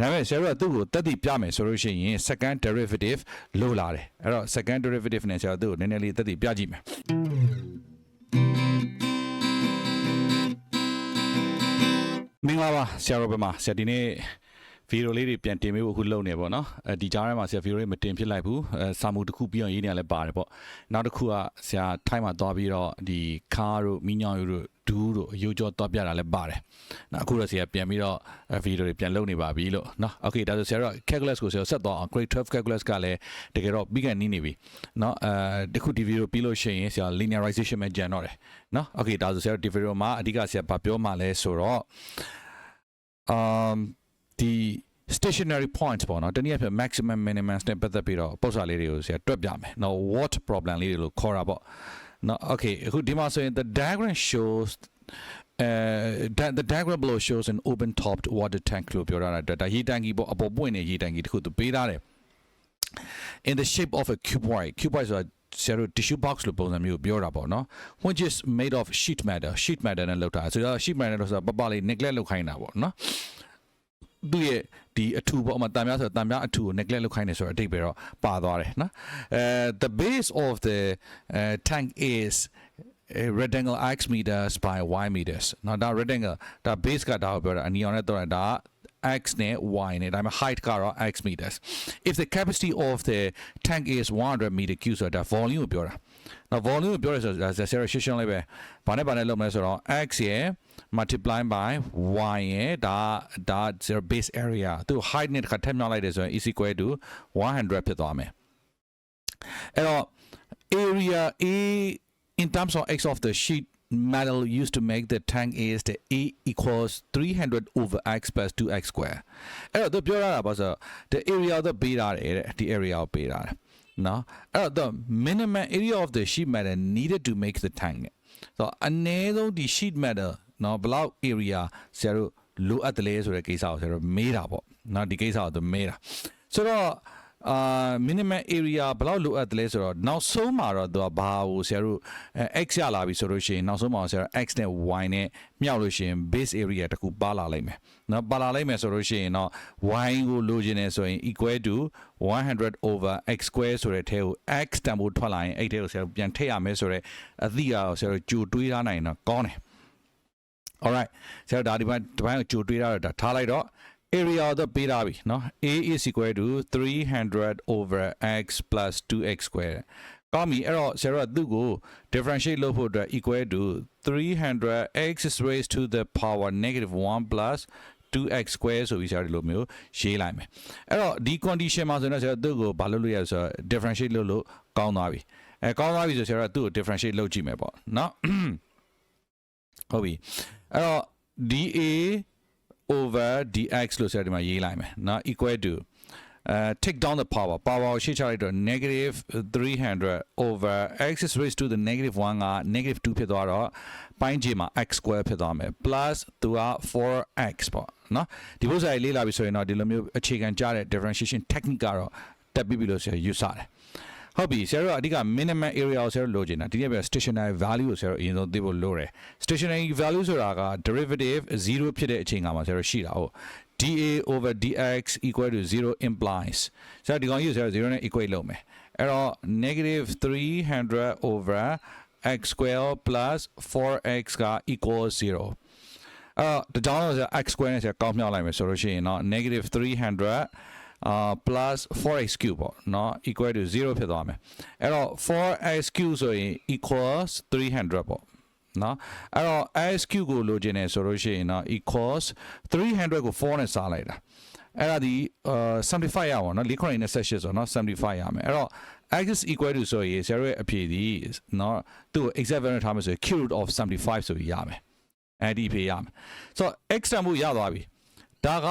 ဒါပေမဲ့ဆရာတို့ကသူ့ကိုတက်တည်ပြမယ်ဆိုလို့ရှိရင် second derivative လိုလာတယ်အဲ့တော့ second derivative နဲ့ဆရာတို့သူ့ကိုနည်းနည်းလေးတက်တည်ပြကြည့်မယ်မင်္ဂလာပါဆရာတို့ဘယ်မှာဆရာဒီနေ့ ဗီဒီယိုလေးတွေပြန်တင်ပေးဖို့အခုလုပ်နေပါတော့။ဒီကြားထဲမှာဆရာဗီဒီယိုလေးမတင်ဖြစ်လိုက်ဘူး။စာမူတစ်ခုပြီးအောင်ရေးနေရလဲပါတယ်ပေါ့။နောက်တစ်ခုကဆရာထိုင်းမှာသွားပြီးတော့ဒီကားတို့မိညောင်တို့ဒူးတို့အယုတ်ကြောသွားပြတာလည်းပါတယ်။နောက်အခုတော့ဆရာပြန်ပြီးတော့ဗီဒီယိုတွေပြန်လုပ်နေပါပြီလို့နော်။ Okay ဒါဆိုဆရာတော့ calculus ကိုဆရာဆက်သွားအောင် grade 12 calculus ကလည်းတကယ်တော့ပြီးကန်နီးနေပြီ။နော်အဲတခုဒီဗီဒီယိုပြီးလို့ရှိရင်ဆရာ linearization ပဲကြံတော့တယ်။နော်။ Okay ဒါဆိုဆရာဒီဗီဒီယိုမှာအဓိကဆရာဗာပြောမှလဲဆိုတော့ um ဒီ stationary points ပေါ့နော်တနည်းအားဖြင့် maximum minimum နဲ့ပတ်သက်ပြီးတော့ပုံစံလေးတွေကိုဆရာတွက်ပြမယ်နော် what problem လေးတွေလို့ခေါ်တာပေါ့နော် okay အခုဒီမှာဆိုရင် the diagram shows uh that the diagram below shows an open topped water tank လို့ပြောတာတဲ့ဒါရေတန်ကြီးပေါ့အပေါ်ပွင့်နေရေတန်ကြီးတစ်ခုသူပေးထားတယ် in the shape of a cuboid cuboid ဆိုတာဆရာတို့ tissue box လို့ပုံစံမျိုးပြောတာပေါ့နော် which is made of sheet metal sheet metal နဲ့လုပ်တာဆိုတော့ sheet metal ဆိုတာပပလေး neglect လုပ်ခိုင်းတာပေါ့နော် သူ့ရဲ့ဒီအထူပေါ့အမတန်များဆိုတန်များအထူကို neglect လုပ်ခိုင်းနေဆိုတော့အတိတ်ပဲတော့ပါသွားတယ်နော်အဲ the base of the uh, tank is a rectangle x meters by y meters နော်ဒါ rectangle ဒါ base ကဒါကိုပြောတာအနီအောင်နဲ့တော့ဒါ x နဲ့ y နဲ့ဒါပေမဲ့ height ကတော့ x meters if the capacity of the tank is 100 meter cube ဆိုတာဒါ volume ကိုပြောတာ နော် volume ကိုပြောရဆိုတော့ဒါ zero ရှင်းရှင်းလေးပဲဘာနဲ့ဘာနဲ့လုပ်မလဲဆိုတော့ x ရဲ့ multiply by y ရဲ့ဒါဒါ zero base area သူ height နဲ့တစ်ခါထပ်မြောက်လိုက်တယ်ဆိုရင် is equal to 100ဖြစ်သွားမယ်အဲ့တော့ area a in terms of x of the sheet metal used to make the tank is the a equals 300 over x plus 2x square အဲ့တော့သူပြောရတာပါဆိုတော့ the area တော့ပေးထားတယ်တဲ့ဒီ area ကိုပေးထားတယ် နော်အဲ့တော့ the minimum area of the sheet metal needed to make the tank နဲ့ဆိုတော့အနည်းဆုံးဒီ sheet metal နော်ဘယ်လောက် area ဆရာတို့လိုအပ်တယ်လဲဆိုတဲ့ကိစ္စကိုဆရာတို့မေးတာပေါ့နော်ဒီကိစ္စကိုသူမေးတာဆိုတော့ အာ minimum area ဘယ်လောက်လိုအပ်တယ်လဲဆိုတော့နောက်ဆုံးမှာတော့သူကဘာကိုဆရာတို့ x ရလာပြီဆိုလို့ရှိရင်နောက်ဆုံးမှာဆရာတို့ x နဲ့ y နဲ့မြောက်လို့ရှိရင် base area တကူပါလာလိမ့်မယ်နော်ပါလာလိမ့်မယ်ဆိုလို့ရှိရင်တော့ y ကိုလိုချင်တယ်ဆိုရင် equal to 100 over x square ဆိုတဲ့အထဲကို x တန်ဖိုးထွက်လာရင်အဲ့ထဲကိုဆရာတို့ပြန်ထည့်ရမယ်ဆိုတော့အသည့်အရဆရာတို့ကြိုတွေးထားနိုင်တော့ကောင်းတယ် alright ဆရာတို့ဒါဒီပိုင်းဒီပိုင်းကိုကြိုတွေးထားတော့ဒါထားလိုက်တော့ area တော့ပေးထားပြီเนาะ a is equal to 300 over x plus 2x square ကောင်းပြီအဲ့တော့ဆရာတို့ကသူ့ကို differentiate လုပ်ဖို့အတွက် equal to 300 x is raised to the power negative 1 plus 2x square ဆိုပြီးဆရာတို့ဒီလိုမျိုးရေးလိုက်မယ်အဲ့တော့ဒီ condition မှာဆိုတော့ဆရာတို့သူ့ကိုဘာလုပ်လို့ရလဲဆိုတော့ differentiate လုပ်လို့ကောင်းသွားပြီအဲကောင်းသွားပြီဆိုဆရာတို့ကသူ့ကို differentiate လုပ်ကြည့်မယ်ပေါ့เนาะ ဟုတ်ပြီအဲ့တော့ dA over dx လို့ဆိုတဲ့ဒီမှာရေးလိုက်မယ်နော် equal to အဲ take down the power power ကိုရှေ့ချလိုက်တော့ negative 300 over x raised to the negative 1က negative 2ဖြစ်သွားတော့ပိုင်းခြေမှာ x square ဖြစ်သွားမယ် plus သူက 4x ပေါ့နော်ဒီဘုရားကြီးလေ့လာပြီဆိုရင်တော့ဒီလိုမျိုးအခြေခံကြတဲ့ differentiation technique ကတော့တက်ပြီးပြီလို့ဆိုရယူဆတယ် ဟုတ်ပြီဆရာတို့အဓိက minimum area ကိုဆရာတို့လိုချင်တာဒီနေ့ပဲ stationary value ကိုဆရာတို့အရင်ဆုံးသိဖို့လိုတယ် stationary value ဆိုတာက derivative 0ဖြစ်တဲ့အချိန်ကမှဆရာတို့ရှိတာဟုတ် dA over dx equal to 0 implies ဆရာဒီကောင်ကြီးဆရာ0နဲ့ equate လုပ်မယ်အဲ့တော့ negative 300 over x square plus 4x က equal 0အဲ့တော့ဒီကြောင်ဆရာ x square နဲ့ဆရာကောင်းမြောက်လိုက်မယ်ဆိုလို့ရှိရင်တော့ -300 အာ plus 4x3 ပေါ့နော် equal to 0ဖြစ်သွားမယ်အဲ့တော့ 4x3 ဆိုရင် equals 300ပေါ့နော်အဲ့တော့ x3 ကိုလိုချင်တယ်ဆိုလို့ရှိရင်တော့ equals 300ကို4နဲ့စားလိုက်တာအဲ့ဒါဒီအာ75ရပါတော့နော်498ဆိုတော့နော်75ရမယ်အဲ့တော့ x is equal to ဆိုရင်ဆရာရဲ့အဖြေဒီနော်သူ့ကို exact value ထားမယ်ဆိုရင် q root of 75ဆိုပြီးရမယ်အဲ့ဒီအဖြေရမယ်ဆိုတော့ x တန်ဖို့ရသွားပြီဒါက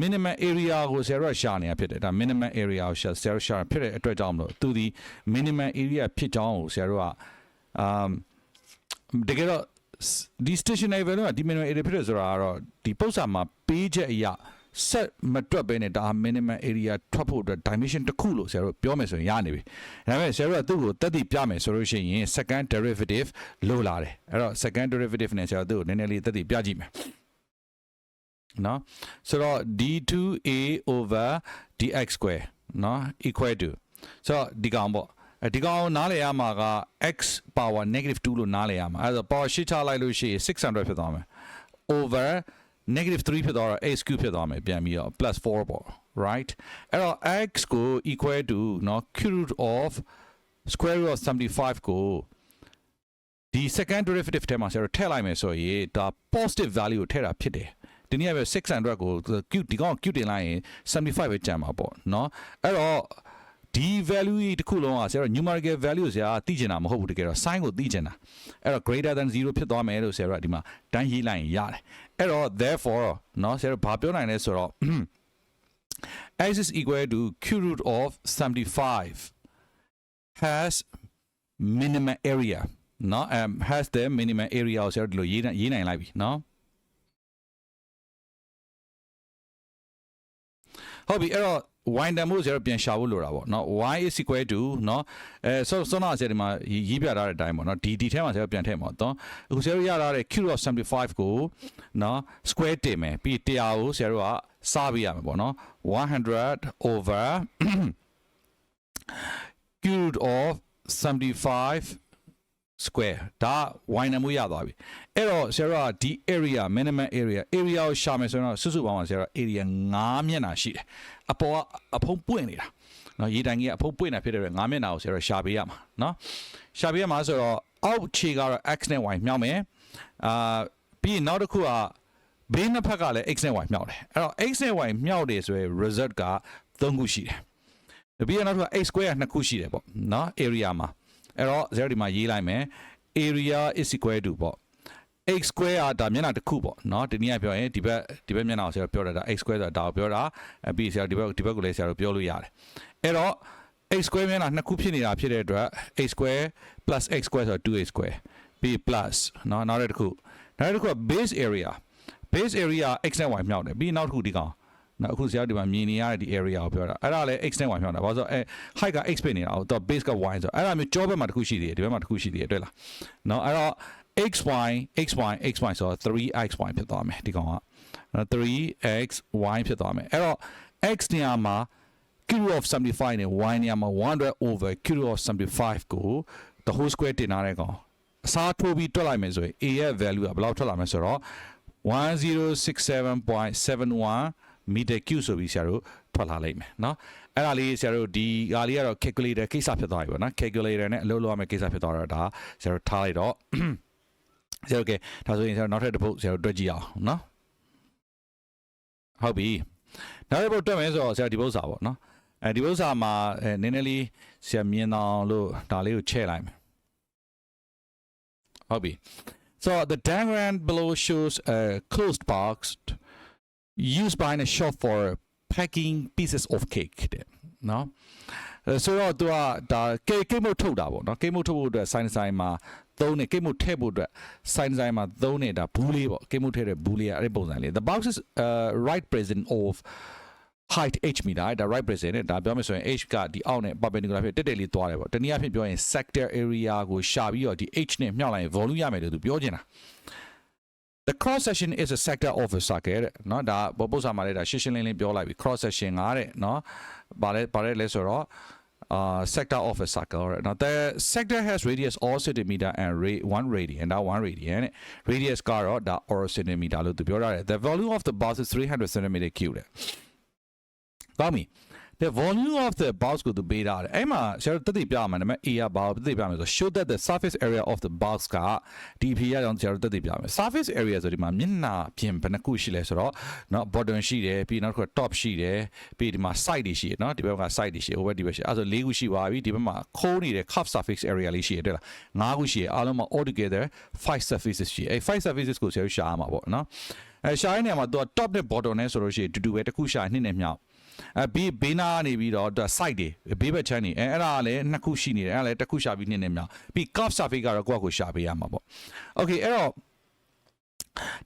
minimum area ကိုဆရာတို့ရှာနေတာဖြစ်တယ်ဒါ minimum area ကိုရှာဆရာတို့ရှာဖြစ်တဲ့အတွက်ကြောင့်မလို့သူဒီ minimum area ဖြစ်ကြောင်းကိုဆရာတို့က um တကယ်တော့ဒီ stationary value ကဒီ minimum area ဖြစ်တယ်ဆိုတာကတော့ဒီပု္ပ္ပာမှာပေးချက်အရာ set မတွက်ပဲနဲ့ဒါ minimum area ထွက်ဖို့အတွက် dimension တစ်ခုလို့ဆရာတို့ပြောမယ်ဆိုရင်ရနေပြီဒါပေမဲ့ဆရာတို့ကသူ့ကိုတက်တည်ပြမယ်ဆိုလို့ရှိရင် second derivative လိုလာတယ်အဲ့တော့ second derivative နဲ့ဆရာတို့သူ့ကိုနည်းနည်းလေးတက်တည်ပြကြည့်မယ် နော်ဆိုတော့ d2a over dx square နော် equal to ဆိုတော့ဒီကောင်ပေါ့အဲဒီကောင်နားလည်ရမှာက x power negative 2လို့နားလည်ရမှာအဲဒါ power ရှိချလိုက်လို့ရှိရင်600ဖြစ်သွားမယ် over negative 3ဖြစ်သွားတော့ x cube ဖြစ်သွားမယ်ပြန်ပြီးတော့ plus 4ပေါ့ right အဲ့တော့ x ကို equal to เนาะ cube root of square root of 75ကိုဒီ second derivative ထဲမှာဆရာတို့ထည့်လိုက်မယ်ဆိုရင်ဒါ positive value ကိုထည့်တာဖြစ်တယ် ဒီနေ့ကပဲ600ကို q ဒီကောင် q တင်လိုက်ရင်75ပဲကျန်မှာပေါ့เนาะအဲ့တော့ဒီ value ကြီးတစ်ခုလုံးကဆရာတို့ numerical value ဆရာသိချင်တာမဟုတ်ဘူးတကယ်တော့ sign ကိုသိချင်တာအဲ့တော့ greater than 0ဖြစ်သွားမယ်လို့ဆရာတို့ကဒီမှာတန်းရေးလိုက်ရင်ရတယ်အဲ့တော့ therefore เนาะဆရာတို့ဘာပြောနိုင်လဲဆိုတော့ x is equal to q root of 75 has minimum area เนาะ um has the minimum area ကိုဆရာတို့ဒီလိုရေးနိုင်ရေးနိုင်လိုက်ပြီเนาะ ဟုတ်ပြီအဲ့တော့ y တန်ဖို့ဆိုတော့ပြန်ရှာဖို့လိုတာပေါ့နော် y is equal to နော်အဲဆောဆောနာဆယ်ဒီမှာရေးပြထားတဲ့အတိုင်းပေါ့နော်ဒီဒီထဲမှာဆယ်ပြန်ထည့်မှာတော့အခုဆယ်ရထားတဲ့ cube of 75ကိုနော် square တင်မယ်ပြီး100ကိုဆယ်တို့ကစပေးရမယ်ပေါ့နော်100 over cube of 75 square ဒါ y နံမှုရသွားပြီအဲ့တော့ဆရာတို့ကဒီ area minimum area area ကိုရှာမယ်ဆိုရင်တော့စုစုပေါင်းပါဆရာတို့ area 9မျက်နှာရှိတယ်အပေါ်ကအဖုံးပွင့်နေတာနော်ရေတိုင်ကြီးကအဖုံးပွင့်နေတာဖြစ်တဲ့အတွက်9မျက်နှာကိုဆရာတို့ရှာပေးရမှာနော်ရှာပေးရမှာဆိုတော့အောက်ခြေကတော့ x နဲ့ y မြောက်မယ်အာပြီးရင်နောက်တစ်ခုကဘေးနှစ်ဖက်ကလည်း x နဲ့ y မြောက်တယ်အဲ့တော့ x နဲ့ y မြောက်တယ်ဆိုရင် result က3ခုရှိတယ်ပြီးရင်နောက်တစ်ခုက x square က2ခုရှိတယ်ပေါ့နော် area မှာ အဲ့တော့0ဒီမှာရေးလိုက်မယ် area is equal to ပေါ့ x square อ่ะဒါမျက်နှာတစ်ခုပေါ့เนาะဒီနည်းပြောရင်ဒီဘက်ဒီဘက်မျက်နှာကိုဆရာပြောတာဒါ x square ဆိုတာဒါကိုပြောတာအပြီးဆရာဒီဘက်ဒီဘက်ကိုလည်းဆရာတို့ပြောလို့ရတယ်အဲ့တော့ x square မျက်နှာနှစ်ခုဖြစ်နေတာဖြစ်တဲ့အတွက် x square plus x square ဆိုတော့ 2x square ပြီး plus เนาะနောက်တစ်ခုနောက်တစ်ခုက base area base area x နဲ့ y မြောက်တယ်ပြီးနောက်တစ်ခုဒီကောင် နော်အခုဆရာဒီမှာမြင်နေရတဲ့ဒီ area ကိုပြောတာအဲ့ဒါလည်း x နဲ့ y မြောက်တာဘာလို့ဆိုတော့အဲ height က x ဖြစ်နေတာတော့ base က y ဆိုတော့အဲ့ဒါမျိုးကြောဘက်မှာတစ်ခုရှိသေးတယ်ဒီဘက်မှာတစ်ခုရှိသေးတယ်တွေ့လားနော်အဲ့တော့ xy xy xy ဆိုတော့ 3xy ဖြစ်သွားမယ်ဒီကောင်ကနော် 3xy ဖြစ်သွားမယ်အဲ့တော့ x နေရာမှာ cube of 75နဲ့ y နေရာမှာ100 over cube of 75ကို the whole square တင်ထားတဲ့ကောင်အစားထိုးပြီးတွက်လိုက်မယ်ဆိုရင် a ရဲ့ value ကဘယ်လောက်ထွက်လာမလဲဆိုတော့1067.71 meter cube ဆိုပြီးဆရာတို့ထွက်လာလိမ့်မယ်เนาะအဲ့ဒါလေးဆရာတို့ဒီဟာလေးကတော့ calculator ကိစ္စဖြစ်သွားပြီပေါ့နော် calculator နဲ့အလုပ်လုပ်ရမယ့်ကိစ္စဖြစ်သွားတော့ဒါဆရာတို့ထားလိုက်တော့ဆရာတို့ကဒါဆိုရင်ဆရာတို့နောက်ထပ်တစ်ပုတ်ဆရာတို့တွက်ကြည့်အောင်เนาะဟုတ်ပြီနောက်တစ်ပုတ်တွက်မယ်ဆိုတော့ဆရာဒီပုတ်စာပေါ့เนาะအဲဒီပုတ်စာမှာအဲနည်းနည်းလေးဆရာမြင်အောင်လို့ဒါလေးကိုချဲ့လိုက်မယ်ဟုတ်ပြီ So the diagram below shows a closed box used by a shop for packing pieces of cake တဲ့နော်အဲဆိုတော့သူကဒါကိတ်ကိတ်မုတ်ထုတ်တာပေါ့နော်ကိတ်မုတ်ထုတ်ဖို့အတွက် sign sign မှာသုံးနေကိတ်မုတ်ထည့်ဖို့အတွက် sign sign မှာသုံးနေတာဘူးလေးပေါ့ကိတ်မုတ်ထည့်တဲ့ဘူးလေးကအဲ့ဒီပုံစံလေး the box is uh, right present of height h meter ဒါ right present နဲ့ဒါပြောမယ်ဆိုရင် h ကဒီအောက်နဲ့ perpendicular ဖြစ်တက်တက်လေးသွားတယ်ပေါ့တနည်းအားဖြင့်ပြောရင် sector area ကိုရှာပြီးတော့ဒီ h နဲ့မြှောက်လိုက်ရင် volume ရမယ်လို့သူပြောချင်တာ The cross section is a sector of a circle တဲ့เนาะဒါဘောပု္ပ္ပစာမှာလည်းဒါရှင်းရှင်းလင်းလင်းပြောလိုက်ပြီ cross section ကတဲ့เนาะဗါလဲဗါလဲလဲဆိုတော့ uh sector of a circle တဲ့ now the sector has radius all centimeter and rate 1 radian ဒါ1 radian တဲ့ radius ကတော့ဒါ all centimeter လို့သူပြောထားတယ် the volume of the box is 300 centimeter cube တဲ့ကောင်းပြီ the volume of the box ကိုသူပေးထားတယ်အဲ့မှာဆရာတို့တက်တည်ပြရမှာဒါပေမဲ့ A ကဘာကိုတက်တည်ပြရမလဲဆို show that the surface area of the box က DP ရအောင်ဆရာတို့တက်တည်ပြရမယ် surface area ဆိုဒီမှာမျက်နှာပြင်ဘယ်နှခုရှိလဲဆိုတော့เนาะ bottom ရှိတယ်ပြီးနောက်တစ်ခုက top ရှိတယ်ပြီးဒီမှာ side တွေရှိတယ်เนาะဒီဘက်က side တွေရှိတယ်ဟိုဘက်ဒီဘက်ရှိအဲ့ဆို၄ခုရှိပါပြီဒီဘက်မှာခိုးနေတဲ့ curve surface area လေးရှိတယ်တဲ့လား၅ခုရှိတယ်အားလုံးမှာ all together 5 surfaces ရှိတယ်အဲ့5 surfaces ကိုဆရာတို့ရှာရမှာပေါ့เนาะအဲရှာရတဲ့နေရာမှာသူက top နဲ့ bottom နဲ့ဆိုလို့ရှိရင်တူတူပဲတစ်ခုရှာနှစ်နဲ့မြောက် အဲဘေးဘေးနာကနေပြီးတော့ site တွေဘေးဘက်ချမ်းနေအဲအဲ့ဒါကလည်းနှစ်ခုရှိနေတယ်အဲ့ဒါလည်းတစ်ခုရှာပြီးနှစ်နဲ့မြောက်ပြီး curve surface ကတော့ကိုယ့်အကိုရှာပေးရမှာပေါ့ okay အဲ့တော့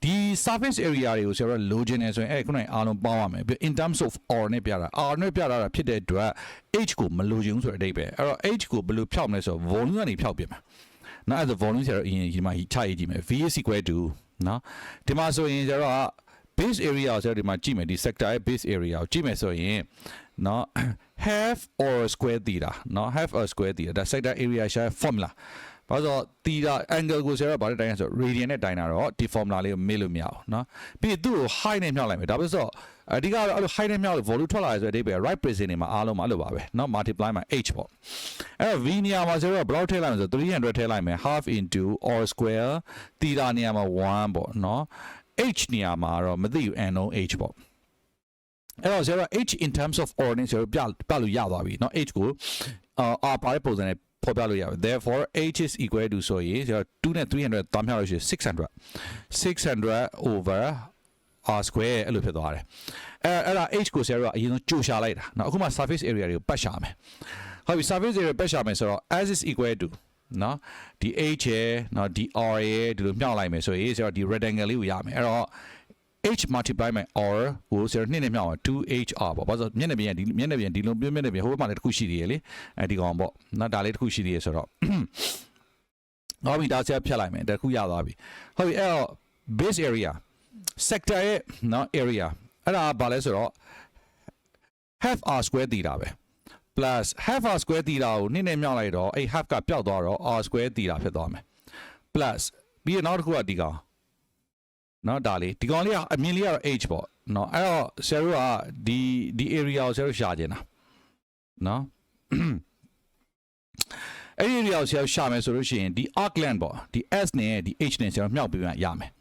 ဒီ surface area တွေကိုဆရာတို့လိုချင်နေဆိုရင်အဲ့ခုနကအားလုံးပေါင်းရမယ်ပြီး in terms of r နဲ့ပြတာ r နဲ့ပြတာဖြစ်တဲ့အတွက် h ကိုမလိုချင်ဘူးဆိုတဲ့အဓိပ္ပာယ်အဲ့တော့ h ကိုဘယ်လိုဖြောက်မလဲဆိုတော့ volume ကနေဖြောက်ပြမှာနော်အဲ့ဒါ volume ဆရာတို့အရင်ဒီမှာချရေးကြည့်မယ် v is equal to နော်ဒီမှာဆိုရင်ဆရာတို့က base area ကိုဆရာတို့ဒီမှာကြည့်မယ်ဒီ sector ရဲ့ base area ကိုကြည့်မယ်ဆိုရင်เนาะ half or square theta เนาะ half or square theta ဒါ sector area ရှာ formula ဘာလို့လဲဆိုတော့ theta angle ကိုဆရာတို့ဘာလို့တိုင်းလဲဆိုတော့ radian နဲ့တိုင်းတာတော့ဒီ formula လေးကိုမေ့လို့မရအောင်เนาะပြီးရင်သူ့ကို height နဲ့မြှောက်လိုက်မယ်ဒါပဲဆိုတော့အဓိကတော့အဲ့လို height နဲ့မြှောက်လို့ volume ထွက်လာရဆိုတဲ့အဓိပ္ပာယ် right prison တွေမှာအားလုံးမှာအဲ့လိုပါပဲเนาะ multiply မှာ h ပေါ့အဲ့တော့ v နေရာမှာဆရာတို့ကဘယ်လောက်ထည့်လိုက်မလဲဆိုတော့300ထည့်လိုက်မယ် half into or square theta နေရာမှာ1ပေါ့เนาะ h နေရာမှာတော့မသိဘူး n လုံး h ပေါ့အဲ့တော့ဆရာတို့ h in terms of ordinate ဆရာတို့ပြပြလို့ရသွားပြီเนาะ h ကိုအာပါတဲ့ပုံစံနဲ့ဖော်ပြလို့ရပြီ therefore h is equal to ဆိုရင်ဆရာတို့2နဲ့300သွားမြောက်လို့ရှိရင်600 600 over r square အဲ့လိုဖြစ်သွားတယ်အဲ့အဲ့ဒါ h ကိုဆရာတို့ကအရင်ဆုံးကြိုရှာလိုက်တာเนาะအခုမှ surface area တွေကိုပတ်ရှာမယ်ဟုတ်ပြီ surface area ပတ်ရှာမယ်ဆိုတော့ as is equal to နော်ဒီ h ရဲ့နော်ဒီ r ရဲ့ဒီလိုမြှောက်လိုက်မယ်ဆိုရင်ဆိုတော့ဒီ rectangle လေးကိုရမယ်အဲ့တော့ h multiply by r ကိုဆိုတော့နှစ်နဲ့မြှောက်အောင် 2hr ပေါ့ဘာလို့မျက်နှာပြင်ဒီမျက်နှာပြင်ဒီလိုပြမျက်နှာပြင်ဟိုဘက်မှာလည်းတစ်ခုရှိသေးတယ်လေအဲဒီကောင်ပေါ့နော်ဒါလေးတစ်ခုရှိသေးတယ်ဆိုတော့ဟောပြီဒါဆရာဖြတ်လိုက်မယ်တစ်ခုရသွားပြီဟုတ်ပြီအဲ့တော့ base area sector ရဲ့နော် area အဲ့ဒါဘာလဲဆိုတော့ half r square theta ပဲ plus half r square theta ကိုနှစ်နဲ့မြောက်လိုက်တော့အဲ့ half ကပျောက်သွားတော့ r square theta ဖြစ်သွားမယ် plus ပြီးရင်နောက်တစ်ခုကဒီကောင်နော်ဒါလေးဒီကောင်လေးကအမြင်လေးကတော့ h ပေါ့နော်အဲ့တော့ဆရာတို့ကဒီဒီ area ကိုဆရာတို့ရှာကျင်တာနော်အဲ့ဒီ area ကိုဆရာတို့ရှာမယ်ဆိုလို့ရှိရင်ဒီ arc length ပေါ့ဒီ s နဲ့ဒီ h နဲ့ဆရာတို့မြှောက်ပြီးမှရမယ်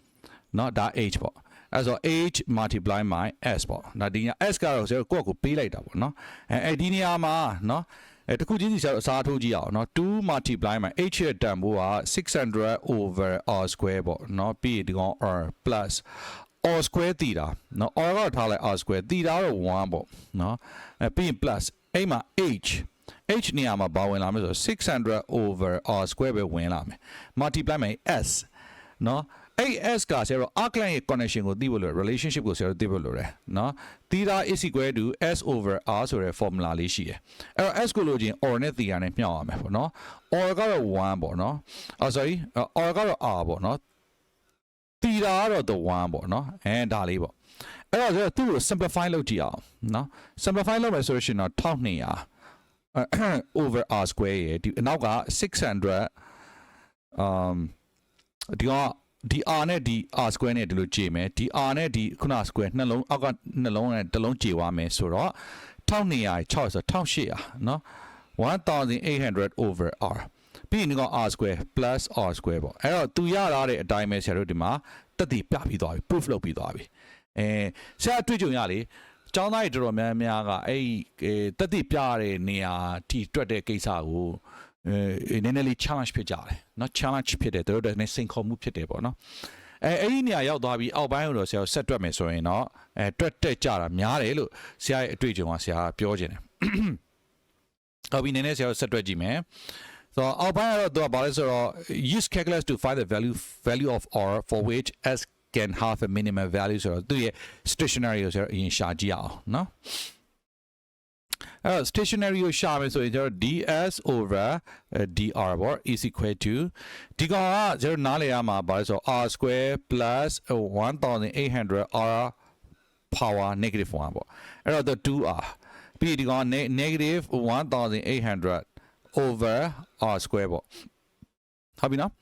နော်ဒါ h ပေါ့ အဲ့ဆို h multiply by s ပေါ့ဒါဒီညာ s ကတော့ဆရာတို့ကိုယ့်ကိုပေးလိုက်တာပေါ့နော်အဲအဲ့ဒီနေရာမှာနော်အဲတခုချင်းစီဆရာတို့အစားထိုးကြည့်အောင်နော်2 multiply by h ရဲ့တန်ဖိုးက600 over r square ပေါ့နော်ပြီးဒီကောင် r plus r square theta နော် r ကထားလိုက် r square theta တော့1ပေါ့နော်အဲပြီးရင် plus အဲ့မှာ h h နေရာမှာဘာဝင်လာမလဲဆိုတော့600 over r square ပဲဝင်လာမယ် multiply မယ် s နော် အဲ့ s ကဆရာတို့ arc length ရဲ့ connection ကိုသိဖို့လို relationship ကိုဆရာတို့သိဖို့လိုတယ်နော် theta is equal to s over r ဆိုတဲ့ formula လေးရှိတယ်အဲ့တော့ s ကိုလို့ချင်း or နဲ့ theta နဲ့မြှောက်ရမယ်ပေါ့နော် or ကတော့1ပေါ့နော်အော် sorry or ကတော့ r ပေါ့နော် theta ကတော့ the 1ပေါ့နော်အဲဒါလေးပေါ့အဲ့တော့ဆရာသူ့ကို simplify လုပ်ကြည့်အောင်နော် simplify လုပ်မယ်ဆိုလို့ရှိရင်တော့1200 over r square ရဲ့ဒီအနောက်က600 um ဒီက ဒီ r နဲ့ဒီ r square နဲ့ဒီလိုကြေမယ်ဒီ r နဲ့ဒီခုန square နှလုံးအောက်ကနှလုံးနဲ့တစ်လုံးကြေသွားမယ်ဆိုတော့1206ဆိုတော့1800နော်1800 over r ပြီးရင်ဒီကောင် r square plus r square ပေါ့အဲ့တော့သူရလာတဲ့အတိုင်းပဲဆရာတို့ဒီမှာတက်တည်ပြပြီးသွားပြီ proof လုပ်ပြီးသွားပြီအဲဆရာတွေ့ကြုံရလေကျောင်းသားတွေတော်တော်များများကအဲ့တက်တည်ပြတဲ့နေရာထိတွက်တဲ့ကိစ္စကို အဲနည်းနည်းလေး challenge ဖြစ်ကြတယ်เนาะ challenge ဖြစ်တယ်တို့တို့နဲ့စိန်ခေါ်မှုဖြစ်တယ်ပေါ့နော်အဲအဲ့ဒီနေရာရောက်သွားပြီးအောက်ပိုင်းကိုတော့ဆရာဆက်တွက်မယ်ဆိုရင်တော့အဲတွက်တက်ကြတာများတယ်လို့ဆရာရဲ့အတွေ့အကြုံကဆရာပြောခြင်းတယ်ဟုတ်ပြီနည်းနည်းဆရာဆက်တွက်ကြည့်မယ် So our buyer the about so use calculus to find the value value of r for which s can have a minimum value so သူရဲ့ stationary ကိုဆိုရင်အရင်ရှာကြည့်အောင်เนาะ အဲ stationary ကိုရှာမယ်ဆိုရင်ကျတော့ ds over uh, dr ပေါ့ is equal to ဒီကောင်ကကျတော့နားလည်ရမှာပါဆို r square plus 1800 r power negative 1ပေါ့အဲ့တော့ 2r ပြီးဒီကောင် negative 1800 over r square ပေါ့ဟုတ်ပြီနော်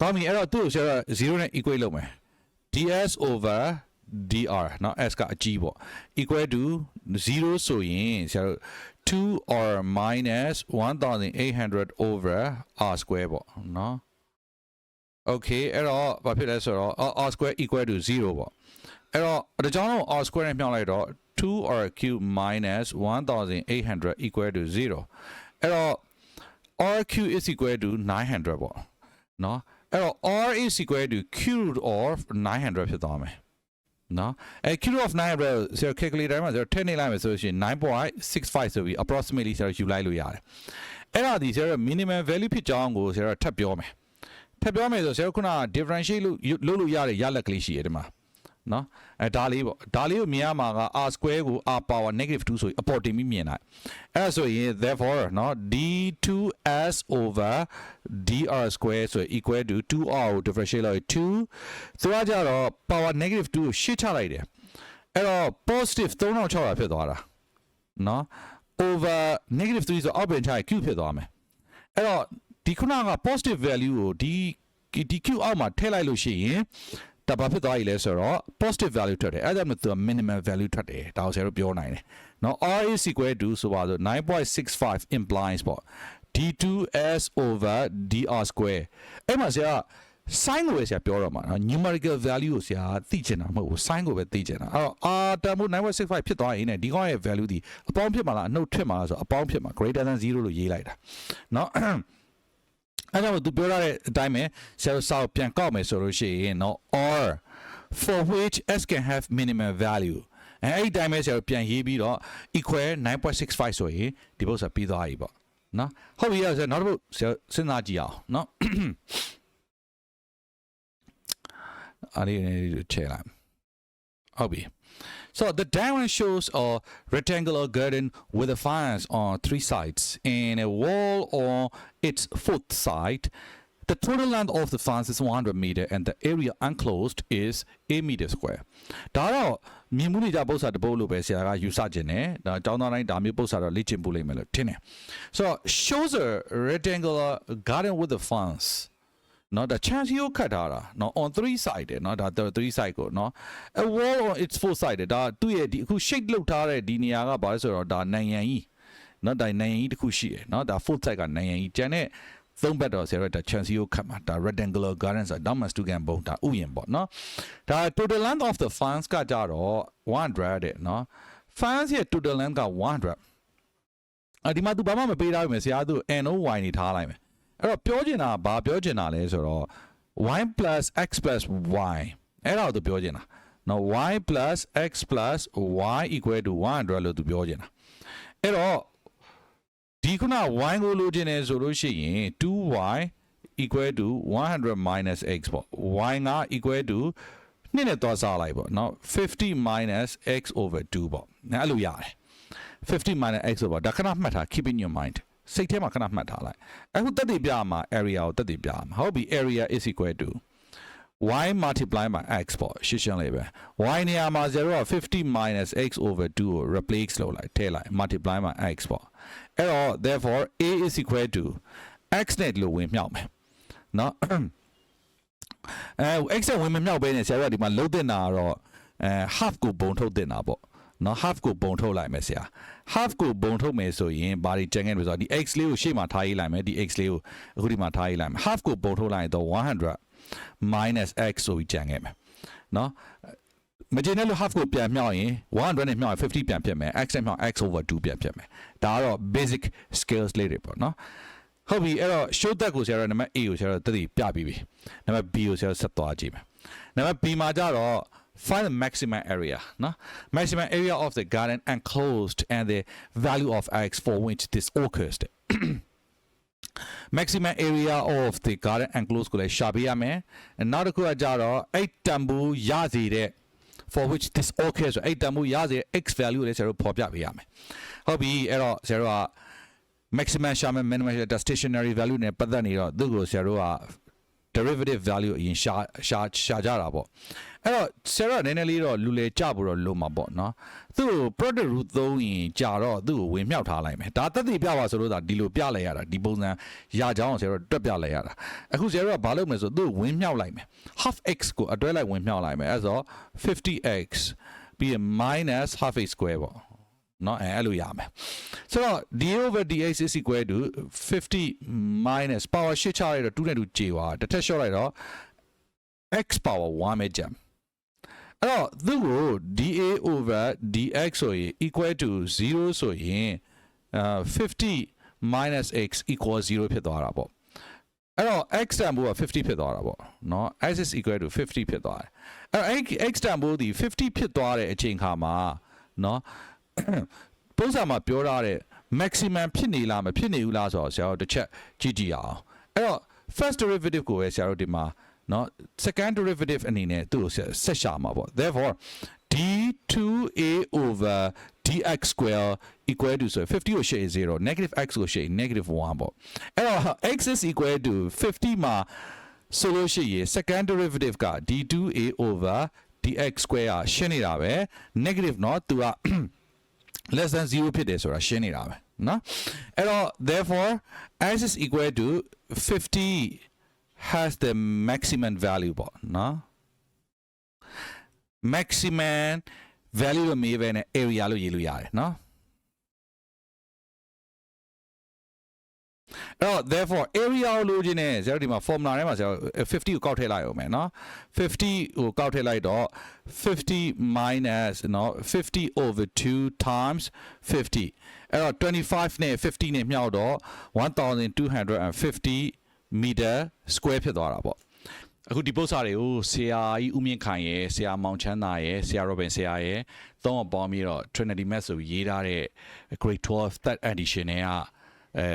ကောင်းပြီအဲ့တော့သူ့ကိုဆရာ0နဲ့ equate လုပ်မယ် ds over dr เนาะ s ကအကြီးပေါ့ equal to 0ဆိုရင်ဆရာတို့2 or minus 1800 over r square ပေါ့เนาะ okay အဲ့တော့ဘာဖြစ်လဲဆိုတော့ r square equal to 0ပေါ့အဲ့တော့ဒါကြောင့် r square နဲ့မြှောက်လိုက်တော့2 r cube minus 1800 equal to 0အဲ့တော့ r cube is equal to 900ပေါ့เนาะအဲ့တော့ r is equal to cube root of 900ဖြစ်သွားမယ် နော်အဲ kilo of 9 bro ဆရာ calculator မှာဆရာထည့်နေလိုက်မယ်ဆိုရင်9.65ဆိုပြီး approximately ဆရာယူလိုက်လို့ရတယ်အဲ့ဒါဒီဆရာ minimum value ဖြစ်ကြောင်းကိုဆရာထပ်ပြောမယ်ထပ်ပြောမယ်ဆိုဆရာခုန differentiate လို့လို့လို့ရတဲ့ရလက်ကလေးရှိရတယ်ဒီမှာ နော်အဲဒါလေးပေါ့ဒါလေးကိုမြင်ရမှာက r square ကို r power negative 2ဆိုရင်အပေါ်တင်ပြီးမြင်လိုက်အဲဒါဆိုရင် therefore နော် d2s over dr square ဆိုရင် equal to 2r ကို differentiate လုပ်ရင်2သူကကြတော့ power negative 2ကိုရှင်းချလိုက်တယ်အဲ့တော့ positive 3600ဖြစ်သွားတာနော် over negative 3ဆိုအောက်ပြန်ချရင် q ဖြစ်သွားမယ်အဲ့တော့ဒီခုနက positive value ကိုဒီဒီ q အောက်မှာထည့်လိုက်လို့ရှိရင် ဒါဘာဖြစ်သွားပြီလဲဆိုတော့ positive value ထွက်တယ်အဲ့ဒါမှသူက minimum value ထွက်တယ်ဒါကိုဆရာတို့ပြောနိုင်တယ်နော် r is equal to ဆိုပါဆို9.65 implies ပေါ့ d2s over dr square အဲ့မှာဆရာ sign ကိုပဲဆရာပြောတော့မှာနော် numerical value ကိုဆရာသိချင်တာမဟုတ်ဘူး sign ကိုပဲသိချင်တာအဲ့တော့ r တန်ဖိုး9.65ဖြစ်သွားရင်ねဒီကောင်ရဲ့ value ဒီအပေါင်းဖြစ်မှာလားအနှုတ်ထွက်မှာလားဆိုအပေါင်းဖြစ်မှာ greater than 0လို့ရေးလိုက်တာနော် အဲကြောင့်သူပြောရတဲ့အတိုင်းပဲဆရာတို့စာကိုပြန်ကောက်မယ်ဆိုလို့ရှိရင်တော့ or for which s can have minimum value အဲအဲ့ဒီတိုင်းပဲဆရာတို့ပြန်ရေးပြီးတော့ equal 9.65ဆိုရင်ဒီဘုတ်ဆိုပြီးသွားပြီပေါ့နော်ဟုတ်ပြီဆရာနောက်တစ်ခုဆရာစဉ်းစားကြည့်အောင်နော်အားရနေချက်လိုက်ဟုတ်ပြီ So the diagram shows a rectangular garden with a fence on three sides and a wall on its fourth side. The total length of the fence is 100 meter and the area enclosed is 8 meter square. ဒါတော့မြင်မှုနေကြပု္ပ္ပစာတစ်ပုဒ်လို့ပဲဆရာကယူဆခြင်းနဲ့ဒါတောင်းသားတိုင်းဒါမျိုးပု္ပ္ပစာတော့လေ့ကျင့်ပို့လိမ့်မယ်လို့ထင်တယ်။ So shows a rectangular garden with a fence နော်ဒါ chance ကိုခတ်ထားတာနော် on three side တယ်နော်ဒါ3 side ကိုနော် a wall on its four side တယ်ဒါသူ့ရဲ့ဒီအခု shape လောက်ထားတဲ့ဒီနေရာကဘာလဲဆိုတော့ဒါနိုင်ငံကြီးနော်ဒါနိုင်ငံကြီးတစ်ခုရှိတယ်နော်ဒါ fourth side ကနိုင်ငံကြီးကျန်တဲ့သုံးဘက်တော့ဆရာတို့ဒါ chance ကိုခတ်မှာဒါ rectangular garden ဆိုတာ down must to can ဘုံဒါဥယျာဉ်ပေါ့နော်ဒါ total length of the fence ကကြတော့100တဲ့နော် fence ရဲ့ total length က100အဒီမှာ तू ဘာမှမပေးထားဘူးမယ်ဆရာသူ NOY နေထားလိုက်မယ် အဲ့တော့ပြောချင်တာကဘာပြောချင်တာလဲဆိုတော့ y plus x plus y အဲ့ဒါကိုသူပြောချင်တာနော် y plus x plus y equal to 100လို့သူပြောချင်တာအဲ့တော့ဒီခုန y ကိုလိုချင်တယ်ဆိုလို့ရှိရင် 2y equal to 100 minus x ပေါ့ y က equal to နှစ်နဲ့သွားစားလိုက်ပေါ့နော်50 minus x over 2ပေါ့အဲ့လိုရတယ်50 minus x over ဒါခဏမှတ်ထား keep in your mind စိတ်ထဲမှာခဏမှတ်ထားလိုက်အခုတက်တည်ပြမှာ area ကိုတက်တည်ပြမှာဟုတ်ပြီ area is equal to y multiply by x ပေါ့ရှင်းရှင်းလေးပဲ y နေရာမှာ0က50 minus x over 2ကို replace လုပ်လိုက်ထည့်လိုက် multiply by x ပေါ့အဲ့တော့ therefore a is equal to x နဲ့လို့ဝင်မြောက်မယ်เนาะအဲ x နဲ့ဝင်မမြောက်ဘဲနဲ့ဆရာတို့ကဒီမှာလုံးတင်တာကတော့အဲ half ကိုပုံထုတ်တင်တာပေါ့ နော် half ကိုပုံထုတ်လိုက်မယ်ဆရာ half ကိုပုံထုတ်မယ်ဆိုရင်ဘာတွေကျန်ခဲ့လဲဆိုတော့ဒီ x လေးကိုရှေ့မှာထားရေးလိုက်မယ်ဒီ x လေးကိုအခုဒီမှာထားရေးလိုက်မယ် half ကိုပုံထုတ်လိုက်ရင်တော့100 minus x ဆိုပြီးကျန်ခဲ့မယ်နော်မကျင်းတဲ့လို့ half ကိုပြန်မြောက်ရင်100နဲ့မြောက်ရင်50ပြန်ဖြစ်မယ် x နဲ့မြောက် x over 2ပြန်ဖြစ်မယ်ဒါကတော့ basic skills လေးတွေပေါ့နော်ဟုတ်ပြီအဲ့တော့ show that ကိုဆရာတို့နံပါတ် A ကိုဆရာတို့တတိပြပြီးပြီနံပါတ် B ကိုဆရာတို့ဆက်သွားကြည့်မယ်နံပါတ် B မှာကြတော့ find the maximum area နော် maximum area of the garden enclosed and the value of x for which this occurs maximum area of the garden enclosed ကိုလည်းရှာပေးရမယ်နောက်တစ်ခုကကြတော့အဲ့တန်ဖိုးရစီတဲ့ for which this occurs ဆိုအဲ့တန်ဖိုးရစီတဲ့ x value ကိုလည်းဆရာတို့ဖော်ပြပေးရမယ်ဟုတ်ပြီအဲ့တော့ဆရာတို့က maximum ရှာမယ် minimum ရှာ stationary value နဲ့ပတ်သက်နေတော့သူ့ကိုဆရာတို့က derivative value အရင်ရှာရှာရှာကြတာပေါ့အဲ့တော့ဆရာကနည်းနည်းလေးတော့လူလေကြဖို့တော့လုံးမှာပေါ့နော်သူ့ကို product root သုံးရင်ကြာတော့သူ့ကိုဝင်မြောက်ထားလိုက်မယ်ဒါတက်တည်ပြပါဆိုလို့ဒါဒီလိုပြလိုက်ရတာဒီပုံစံရကြအောင်ဆရာတို့တွက်ပြလိုက်ရတာအခုဆရာတို့ကဘာလုပ်မလဲဆိုသူ့ကိုဝင်မြောက်လိုက်မယ် half x ကိုအတွဲလိုက်ဝင်မြောက်လိုက်မယ်အဲ့ဆို 50x ပြီးရင် minus half x square ပေါ့ နော်အဲအဲ့လိုရမယ်ဆိုတော့ d over dx is equal to 50 minus power ရှစ်ချလိုက်တော့2နဲ့2ကြေသွားတစ်ထက်လျှော့လိုက်တော့ x power 1ပဲကြမ်းအဲ့တော့သူ့ကို dA over dx ဆိုရင် equal to 0ဆိုရင်အာ50 minus x equal 0ဖြစ်သွားတာပေါ့အဲ့တော့ x တန်ဖိုးက50ဖြစ်သွားတာပေါ့เนาะ x is equal to 50ဖြစ်သွားတယ်အဲ့တော့ x တန်ဖိုးဒီ50ဖြစ်သွားတဲ့အချိန်ခါမှာเนาะ ပုံစံမှာပြောထားတဲ့ maximum ဖြစ်နေလားမဖြစ်နေဘူးလားဆိုတော့ဆရာတို့တစ်ချက်ကြည့်ကြည့်အောင်အဲ့တော့ first derivative ကိုပဲဆရာတို့ဒီမှာ เนาะ second derivative အနေနဲ့သူ့ကိုဆက်ဆက်ရှာမှာပေါ့ therefore d2a over dx square equal to ဆိုရင်50ကိုရှေ့0 negative x ကိုရှေ့ negative 1ပေါ့အဲ့တော့ x is equal to 50မှာဆိုလို့ရှိရင် second derivative က d2a over dx square ကရှင်းနေတာပဲ negative เนาะသူက less than 0ဖြစ်တယ်ဆိုတာရှင်းနေတာပဲเนาะအဲ့တော့ therefore s is equal to 50 has the maximum value ပေါ့เนาะ maximum value လို့မေးပဲနဲ့ area လို့ရေးလို့ရတယ်เนาะ အဲ့တော့ therefore area ကိုလိုချင်တယ်ဆရာတို့ဒီမှာ formula ထဲမှာဆရာ50ကိုကောက်ထည့်လိုက်အောင်မယ်နော်50ကိုကောက်ထည့်လိုက်တော့50 minus နော်50 over 2 times 50အဲ့တော့25နဲ့50နဲ့မြှောက်တော့1250 meter square ဖြစ်သွားတာပေါ့အခုဒီပုစာတွေကိုဆရာကြီးဦးမြင့်ခိုင်ရယ်ဆရာမောင်ချမ်းသာရယ်ဆရာရောဘင်ဆရာရယ်သုံးအောင်ပေါင်းပြီးတော့ Trinity Math ဆိုပြီးရေးထားတဲ့ Grade 12 Third Edition နဲ့ကအဲ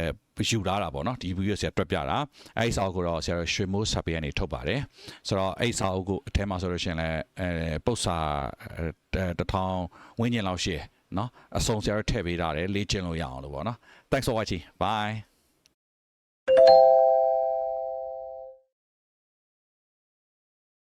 ယူလာတာပေါ့နော်ဒီ video ဆရာတွက်ပြတာအဲဒီစာအုပ်ကိုတော့ဆရာရွှေမိုးစာပေကနေထုတ်ပါတယ်ဆိုတော့အဲဒီစာအုပ်ကိုအထဲမှာဆိုလို့ရှိရင်လည်းအဲပု္ပ္ပစာတစ်ထောင်ဝန်းကျင်လောက်ရှိတယ်နော်အစုံဆရာတို့ထည့်ပေးထားတယ်လေ့ကျင့်လို့ရအောင်လို့ပေါ့နော် thanks for watching bye